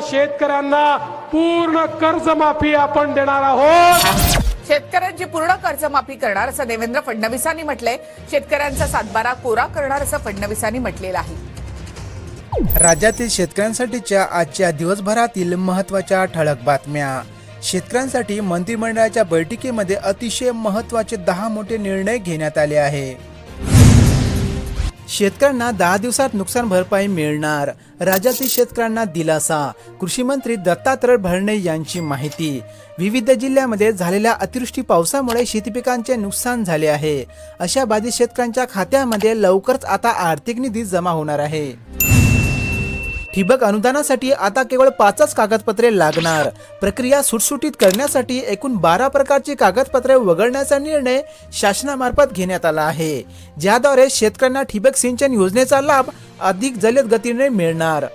शेतकऱ्यांना पूर्ण कर्जमाफी आपण देणार आहोत. शेतकऱ्यांची पूर्ण कर्जमाफी करणार असं देवेंद्र फडणवीसांनी म्हटलंय. शेतकऱ्यांचा सातबारा कोरा करणार असं फडणवीसांनी म्हटलेलं आहे. राज्यातील शेतकऱ्यांसाठीच्या आजच्या दिवसभरातील महत्त्वाच्या ठळक बातम्या. शेतकऱ्यांसाठी मंत्रिमंडळाच्या बैठकीमध्ये अतिशय महत्त्वाचे दहा मोठे निर्णय घेण्यात आले आहे. शेतकऱ्यांना दहा दिवसात नुकसान भरपाई मिळणार. राज्यातील शेतकऱ्यांना दिलासा. कृषी मंत्री दत्तात्रय भरणे यांची माहिती. विविध जिल्ह्यामध्ये झालेल्या अतिवृष्टी पावसामुळे शेतीपिकांचे नुकसान झाले आहे. अशा बाधित शेतकऱ्यांच्या खात्यामध्ये लवकरच आता आर्थिक निधी जमा होणार आहे. ठिबक अनुदानासाठी आता केवळ पाचच कागदपत्रे लागणार. प्रक्रिया सुटसुटीत करण्यासाठी एकूण बारा प्रकारची कागदपत्रे वगळण्याचा निर्णय शासनामार्फत घेण्यात आला आहे. ज्याद्वारे शेतकऱ्यांना ठिबक सिंचन योजनेचा लाभ अधिक जलद गतीने मिळणार.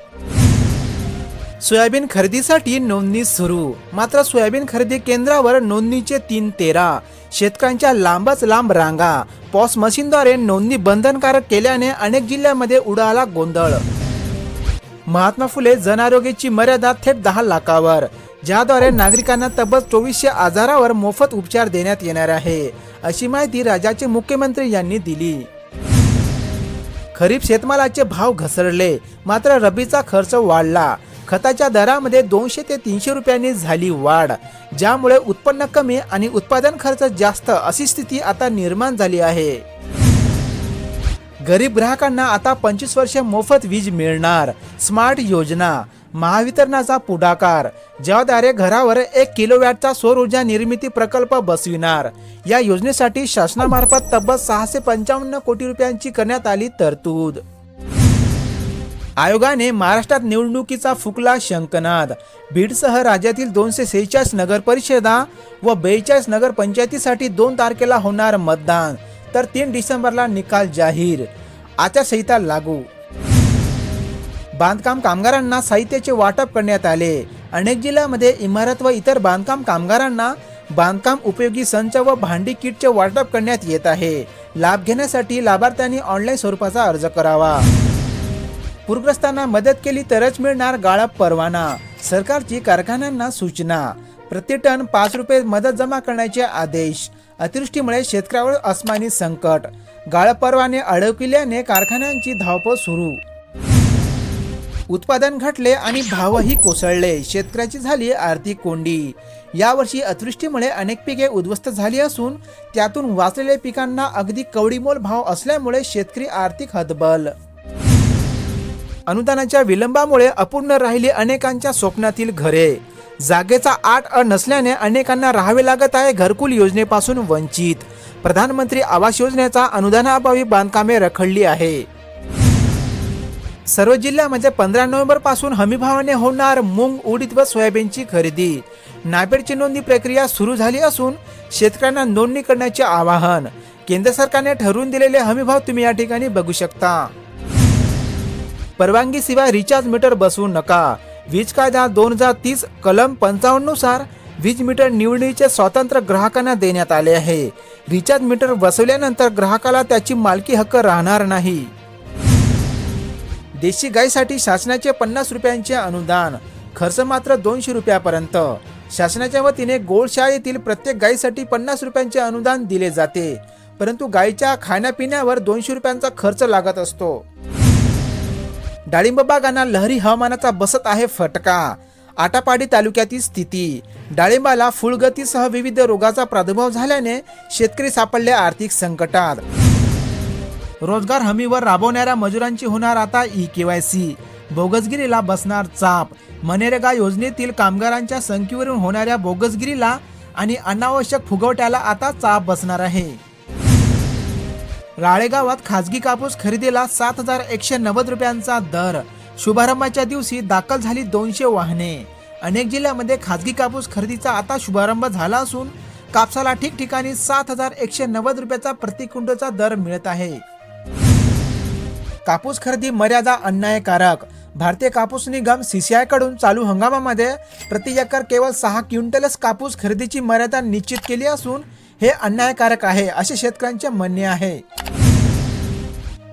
सोयाबीन खरेदीसाठी नोंदणी सुरू. मात्र सोयाबीन खरेदी केंद्रावर नोंदणीचे तीन तेरा. शेतकऱ्यांच्या लांबच लांब रांगा. पॉस मशीनद्वारे नोंदणी बंधनकारक केल्याने अनेक जिल्ह्यांमध्ये उडाला गोंधळ. महात्मा फुले जन आरोग्याची मर्यादा थेट दहा लाखावर ज्याद्वारे नागरिकांना तब्बल चोवीसशे आजारावर मोफत उपचार देण्यात येणार आहे अशी माहिती राज्याचे मुख्यमंत्री यांनी दिली. खरीप शेतमालाचे भाव घसरले मात्र रबीचा खर्च वाढला. खताच्या दरामध्ये दोनशे ते तीनशे रुपयांनी झाली वाढ ज्यामुळे उत्पन्न कमी आणि उत्पादन खर्च जास्त अशी स्थिती आता निर्माण झाली आहे. गरीब ग्राहकांना आता पंचवीस वर्ष मोफत वीज मिळणार. स्मार्ट योजना महावितरणाचा पुढाकार ज्याद्वारे घरावर एक किलोवॅटचा सौर ऊर्जा निर्मिती प्रकल्प बसविणार. या योजनेसाठी शासनामार्फत तब्बल सहाशे पंचावन्न कोटी रुपयांची करण्यात आली तरतूद. आयोगाने महाराष्ट्रात निवडणुकीचा फुकला शंकनाद बीडसह राज्यातील दोनशे सेहेचाळीस नगरपरिषदा व बेचाळीस नगरपंचायतीसाठी दोन तारखेला होणार मतदान. तर तीन डिसेंबरला निकाल जाहीर. आचारसंहिता लागू. बांधकाम कामगारांना साहित्याचे वाटप करण्यात आले. अनेक जिल्ह्यामध्ये इमारत व इतर बांधकाम कामगारांना बांधकाम उपयोगी संच व भांडी किटचे वाटप करण्यात येत आहे. लाभ घेण्यासाठी लाभार्थ्यांनी ऑनलाईन स्वरूपाचा अर्ज करावा. पूरग्रस्तांना मदत केली तरच मिळणार गाळप परवाना. सरकारची कारखान्यांना सूचना. प्रति टन पाच रुपये मदत जमा करण्याचे आदेश. अतिवृष्टीमुळे शेतकऱ्यावर अस्मानी संकट. गाळपर्वाने अडकल्याने कारखान्यांची धावपळ सुरू. उत्पादन घटले आणि भावही कोसळले. शेतकऱ्याची झाली आर्थिक कोंडी. यावर्षी अतिवृष्टीमुळे अनेक पिके उद्ध्वस्त झाली असून त्यातून वाचलेल्या पिकांना अगदी कवडीमोल भाव असल्यामुळे शेतकरी आर्थिक हतबल. अनुदानाच्या विलंबामुळे अपूर्ण राहिली अनेकांच्या स्वप्नातील घरे. जागेचा आठ अ नसल्याने अनेकांना राहावे लागत आहे घरकुल योजनेपासून वंचित. प्रधानमंत्री आवास योजनेचा अनुदानाअभावी बांधकामे रखडली आहे. सर्व जिल्ह्यामध्ये म्हणजे पंधरा नोव्हेंबरपासून हमीभावाने होणार मूग उडीद व सोयाबीनची खरेदी. नाफेडची नोंदणी प्रक्रिया सुरू झाली असून शेतकऱ्यांना नोंदणी करण्याचे आवाहन. केंद्र सरकारने ठरवून दिलेले हमीभाव तुम्ही या ठिकाणी बघू शकता. परवानगी शिवाय रिचार्ज मीटर बसवू नका. वीज कायदा दोन हजार तीस कलम पंचावन्ननुसार वीज मीटर निवडणीचे स्वातंत्र्य ग्राहकांना देण्यात आले आहे. रिचार्ज मीटर बसवल्यानंतर ग्राहकाला त्याची मालकी हक्क राहणार नाही. देशी गायीसाठी शासनाचे पन्नास रुपयांचे अनुदान खर्च मात्र दोनशे रुपयापर्यंत. शासनाच्या वतीने गोशाळेतील प्रत्येक गायीसाठी पन्नास रुपयांचे अनुदान दिले जाते परंतु गायीच्या खाण्यापिण्यावर दोनशे रुपयांचा खर्च लागत असतो. डाळिंब बागांना लहरी हवामानाचा बसत आहे फटका. आटापाडी तालुक्यातील स्थिती. डाळिंबाला फुलगतीसह विविध रोगाचा प्रादुर्भाव झाल्याने शेतकरी सापडले आर्थिक संकटात. रोजगार हमीवर राबवणाऱ्या मजुरांची होणार आता ई केवायसी बोगसगिरीला बसणार चाप. मनरेगा योजनेतील कामगारांच्या संख्येवरून होणाऱ्या बोगसगिरीला आणि अनावश्यक फुगवट्याला आता चाप बसणार आहे. राळेगावात खाजगी कापूस खरेदीला सात हजार एकशे नव्वद रुपयांचा दर. शुभारंभाच्या दिवशी दाखल झाली दोनशे वाहने. अनेक जिल्ह्यामध्ये खाजगी कापूस खरेदीचा आता शुभारंभ झाला असून कापसाला ठिकठिकाणी सात हजार एकशे नव्वद रुपयाचा प्रतिकुंडचा दर मिळत आहे. कापूस खरेदी मर्यादा अन्यायकारक. भारतीय कापूस निगम सीसीआयकडून चालू हंगामामध्ये प्रति एकर केवळ सहा क्विंटलच कापूस खरेदीची मर्यादा निश्चित केली असून हे अन्यायकारक आहे असे शेतकऱ्यांचे म्हणणे आहे.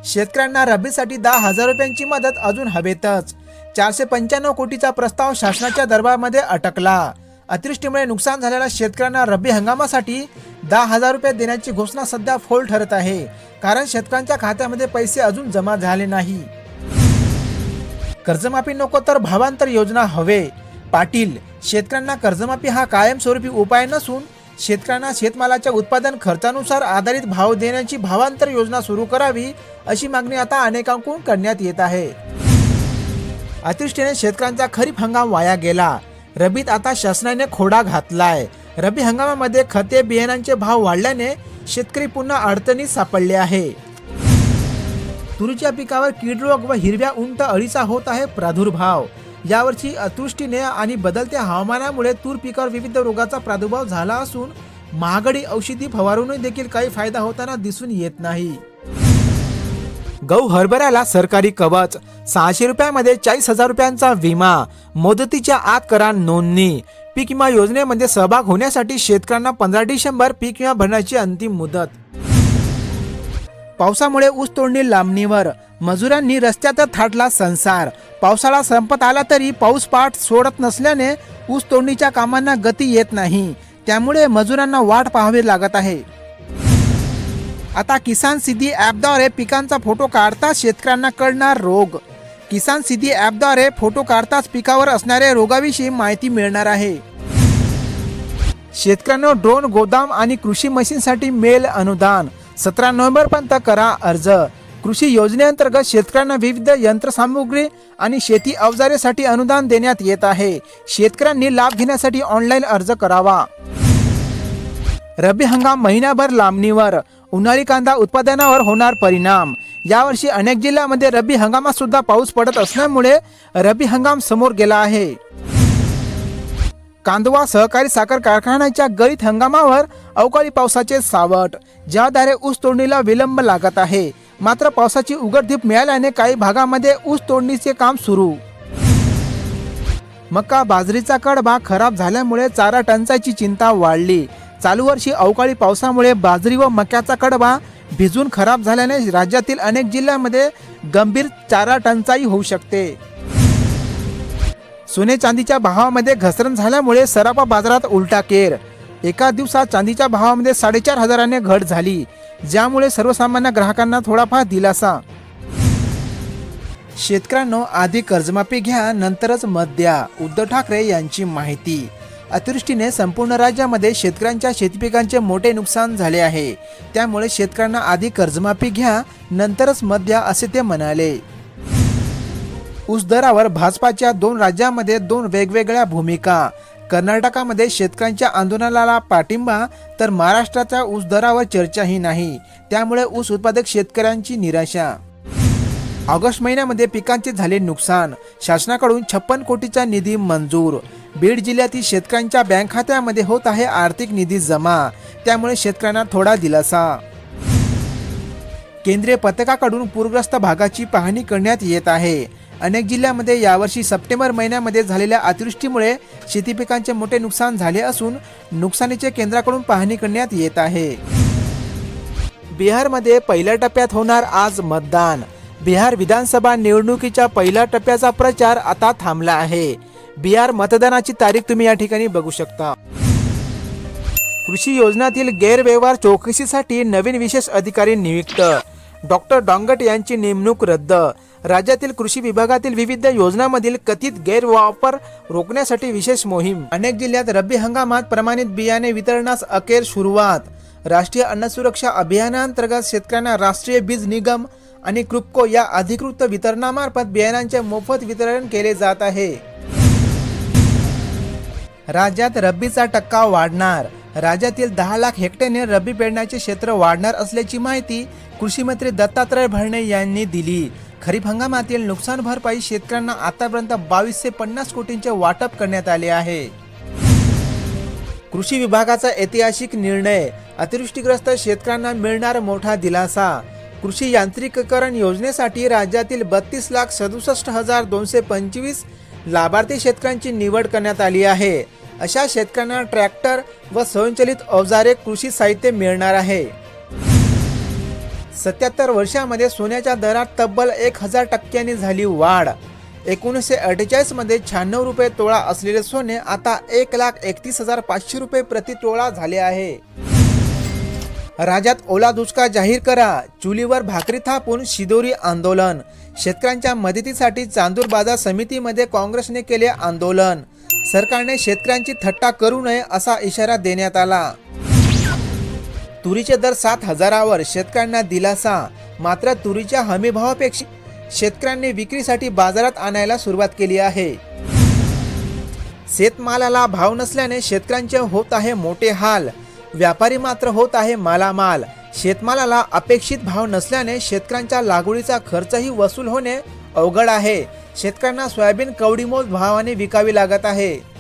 शेतकऱ्यांना रब्बीसाठी दहा हजार रुपयांची मदत अजून हवेतच. चारशे पंच्याण्णव कोटीचा प्रस्ताव शासनाच्या दरबारमध्ये अटकला. अतिवृष्टीमुळे नुकसान झालेल्या शेतकऱ्यांना रब्बी हंगामासाठी दहा हजार रुपये देण्याची घोषणा सध्या फोल ठरत आहे. कारण शेतकऱ्यांच्या खात्यामध्ये पैसे अजून जमा झाले नाही. कर्जमाफी नको तर भावांतर योजना हवे. पाटील शेतकऱ्यांना कर्जमाफी हा कायमस्वरूपी उपाय नसून शेतकऱ्यांना शेतमालाच्या उत्पादन खर्चानुसार आधारित भाव देण्याची भावांतर योजना सुरू करावी अशी मागणी आता अनेकांकडून करण्यात येत आहे. अतिवृष्टीने शेतकऱ्यांचा खरीप हंगाम वाया गेला. रबीत आता शासनाने खोडा घातलाय. रबी हंगामामध्ये खते बियाणांचे भाव वाढल्याने शेतकरी पुन्हा अडचणीत सापडले आहे. तुरीच्या पिकावर कीड रोग व हिरव्या उंट अळीचा होत आहे प्रादुर्भाव. यावर्षी अतृष्टीने आणि बदलत्या हवामानामुळे तूर पिकावर विविध रोगाचा प्रादुर्भाव झाला असून महागडी औषधी फवारूनही देखील काही फायदा होताना दिसून येत नाही. गहू हरभऱ्याला सरकारी कवच सहाशे रुपयामध्ये चाळीस हजार रुपयांचा विमा मुदतीच्या आत करा नोंदणी. पीक विमा योजनेमध्ये सहभाग होण्यासाठी शेतकऱ्यांना पंधरा डिसेंबर पीक विमा भरण्याची अंतिम मुदत. पावसामुळे ऊस तोडणी लांबणीवर मजुरांनी रस्त्यात थाटला संसार. पावसाळा संपत आला तरी पाऊस पाठ सोडत नसल्याने ऊस तोडणीच्या कामांना गती येत नाही. त्यामुळे मजुरांना वाट पाहावी लागत आहे. आता किसान सिद्धी ॲपद्वारे पिकांचा फोटो काढताच शेतकऱ्यांना कळणार रोग. किसान सिद्धी ॲपद्वारे फोटो काढताच पिकावर असणाऱ्या रोगाविषयी माहिती मिळणार आहे. शेतकऱ्यांना ड्रोन गोदाम आणि कृषी मशीनसाठी मेल अनुदान. सतरा नोव्हेंबर पर्यंत करा अर्ज. कृषी योजनेअंतर्गत शेतकऱ्यांना विविध यंत्रसामुग्री आणि शेती अवजारेसाठी अनुदान देण्यात येत आहे. शेतकऱ्यांनी लाभ घेण्यासाठी ऑनलाईन अर्ज करावा. रब्बी हंगाम महिनाभर लांबणीवर. उन्हाळी कांदा उत्पादनावर होणार परिणाम. यावर्षी अनेक जिल्ह्यामध्ये रब्बी हंगामात सुद्धा पाऊस पडत असल्यामुळे रब्बी हंगाम समोर गेला आहे. कांदवा सहकारी साखर कारखान्याच्या गळीत हंगामावर अवकाळी पावसाचे सावट. ज्याद्वारे ऊस तोडणीला विलंब लागत आहे. मात्र पावसाची उघडधीप मिळाल्याने काही भागामध्ये ऊस तोडणीचे काम सुरू. मका बाजरीचा कडबा खराब झाल्यामुळे चारा टंचाईची चिंता वाढली. चालू वर्षी अवकाळी पावसामुळे बाजरी व मक्याचा कडबा भिजून खराब झाल्याने राज्यातील अनेक जिल्ह्यांमध्ये गंभीर चारा टंचाई होऊ शकते. सोने चांदीच्या भावामध्ये घसरण झाल्यामुळे सराफा बाजारात उलटा केर एका दिवसात चांदीच्या भावामध्ये साडेचार हजाराने घट झाली. ज्यामुळे सर्वसामान्य ग्राहकांना थोडाफार दिलासा. शेतकऱ्यांनो आधी कर्जमाफी घ्या नंतरच मत द्या उद्धव ठाकरे यांची माहिती. अतिवृष्टीने संपूर्ण राज्यामध्ये शेतकऱ्यांच्या शेतीपिकांचे मोठे नुकसान झाले आहे. त्यामुळे शेतकऱ्यांना आधी कर्जमाफी घ्या नंतरच मत द्या असे ते म्हणाले. ऊस दरावर भाजपाच्या दोन राज्यांमध्ये दोन वेगवेगळ्या भूमिका. कर्नाटकामध्ये शेतकऱ्यांच्या आंदोलनाला पाठिंबा तर महाराष्ट्राच्या ऊस दरावर चर्चाही नाही. त्यामुळे ऊस उत्पादक शेतकऱ्यांची निराशा. ऑगस्ट महिन्यामध्ये पिकांचे झाले नुकसान. शासनाकडून छप्पन कोटीचा निधी मंजूर. बीड जिल्ह्यातील शेतकऱ्यांच्या बँक खात्यामध्ये होत आहे आर्थिक निधी जमा. त्यामुळे शेतकऱ्यांना थोडा दिलासा. केंद्रीय पथकाकडून पूरग्रस्त भागाची पाहणी करण्यात येत आहे. अनेक जिल्ह्यामध्ये यावर्षी सप्टेंबर महिन्यामध्ये झालेल्या अतिवृष्टीमुळे शेती पिकांचे मोठे नुकसान झाले असून नुकसानीचे केंद्राकडून पाहणी करण्यात येत आहे. बिहारमध्ये पहिल्या टप्प्यात होणार आज मतदान. बिहार विधानसभा निवडणुकीच्या पहिल्या टप्प्याचा प्रचार आता थांबला आहे. बिहार मतदानाची तारीख तुम्ही या ठिकाणी बघू शकता. कृषी योजनातील गैरव्यवहार चौकशीसाठी नवीन विशेष अधिकारी नियुक्त. डॉक्टर डोंगट यांची नेमणूक रद्द. राज्यातील कृषी विभागातील विविध योजनांमधील कथित गैरवापर रोखण्यासाठी विशेष मोहीम. अनेक जिल्ह्यात रब्बी हंगामात प्रमाणित बियाणे वितरणास अखेर सुरुवात. राष्ट्रीय अन्न सुरक्षा अभियानांतर्गत शेतकऱ्यांना राष्ट्रीय बीज निगम आणि क्रुपको या अधिकृत वितरणामार्फत बियाणांचे मोफत वितरण केले जात आहे. राज्यात रब्बीचा टक्का वाढणार. राज्यातील दहा लाख हेक्टरने रब्बी पेरण्याचे क्षेत्र वाढणार असल्याची माहिती कृषी मंत्री दत्तात्रय भरणे यांनी दिली. खरीप हंगामातील नुकसान भरपाई शेतकऱ्यांना आतापर्यंत बावीसशे पन्नास कोटींचे वाटप करण्यात आले आहे. कृषी विभागाचा ऐतिहासिक निर्णय अतिवृष्टीग्रस्त शेतकऱ्यांना मिळणार मोठा दिलासा. कृषी यांत्रिकीकरण योजनेसाठी राज्यातील बत्तीस लाख सदुसष्ट हजार दोनशे पंचवीस लाभार्थी शेतकऱ्यांची निवड करण्यात आली आहे. अशा शेतकऱ्यांना ट्रॅक्टर व स्वयंचलित अवजारे कृषी साहित्य मिळणार आहे. सत्याहत्तर वर्षामध्ये सोन्याच्या दरात तब्बल एक हजार टक्क्यांनी झाली वाढ. एकोणीसशे अठ्ठेचाळीसमध्ये शहाण्णव रुपये तोळा असलेले सोने आता एक लाख एकतीस हजार पाचशे रुपये प्रति तोळा झाले आहे. राज्यात ओला दुष्काळ जाहीर करा. चुलीवर भाकरी थापून शिदोरी आंदोलन. शेतकऱ्यांच्या मदतीसाठी चांदूर बाजार समितीमध्ये काँग्रेसने केले आंदोलन. सरकारने शेतकऱ्यांची थट्टा करू नये असा इशारा देण्यात आला. तुरीचे दर सात हजारावर. शेतकऱ्यांना दिलासा. मात्र तुरीच्या हमीभावापेक्षा शेतकऱ्यांनी विक्रीसाठी बाजारात आणायला सुरुवात केली आहे. शेतमालाला भाव नसल्याने शेतकऱ्यांचे होत आहे मोठे हाल. व्यापारी मात्र होत आहे मालामाल. शेतमालाला अपेक्षित भाव नसल्याने शेतकऱ्यांच्या लागवडीचा खर्चही वसूल होणे अवघड आहे. शेतकऱ्यांना सोयाबीन कवडीमोल भावाने विकावी लागत आहे.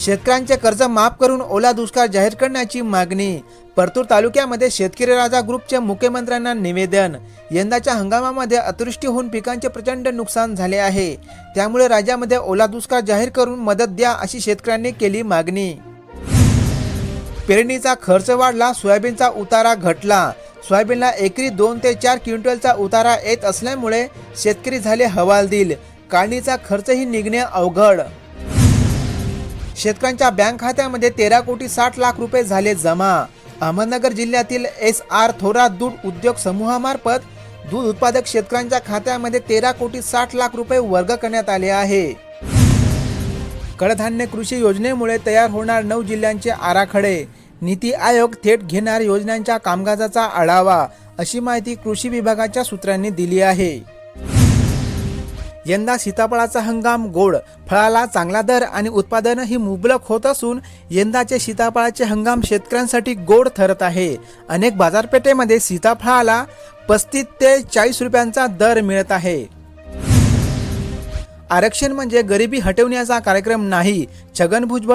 शेतकऱ्यांचे कर्ज माफ करून ओला दुष्काळ जाहीर करण्याची मागणी. परतूर तालुक्यामध्ये शेतकरी राजा ग्रुपचे मुख्यमंत्र्यांना निवेदन. यंदाच्या हंगामामध्ये अतिवृष्टी होऊन पिकांचे प्रचंड नुकसान झाले आहे. त्यामुळे राज्यामध्ये ओला दुष्काळ जाहीर करून मदत द्या अशी शेतकऱ्यांनी केली मागणी. पेरणीचा खर्च वाढला सोयाबीनचा उतारा घटला. सोयाबीनला एकरी दोन ते चार क्विंटलचा उतारा येत असल्यामुळे शेतकरी झाले हवालदिल. काढणीचा खर्चही निघणे अवघड. शेतकऱ्यांच्या बँक खात्यामध्ये तेरा कोटी साठ लाख रुपये झाले जमा. अहमदनगर जिल्ह्यातील एस आर थोरात दूध उद्योग समूहामार्फत दूध उत्पादक शेतकऱ्यांच्या खात्यामध्ये तेरा कोटी साठ लाख रुपये वर्ग करण्यात आले आहे. कडधान्य कृषी योजनेमुळे तयार होणार नऊ जिल्ह्यांचे आराखडे. नीती आयोग थेट घेणार योजनांच्या कामकाजाचा आढावा अशी माहिती कृषी विभागाच्या सूत्रांनी दिली आहे. यंदा सीताफळाचा हंगाम गोड फळाला चांगला दर आणि उत्पादनही मुबलक होत असून यंदाचे सीताफळाचे हंगाम शेतकऱ्यांसाठी गोड ठरत आहे. अनेक बाजारपेठेमध्ये सीताफळाला पस्तीस ते चाळीस रुपयांचा दर मिळत आहे. आरक्षण म्हणजे गरिबी हटवण्याचा कार्यक्रम नाही छगन भुजबळ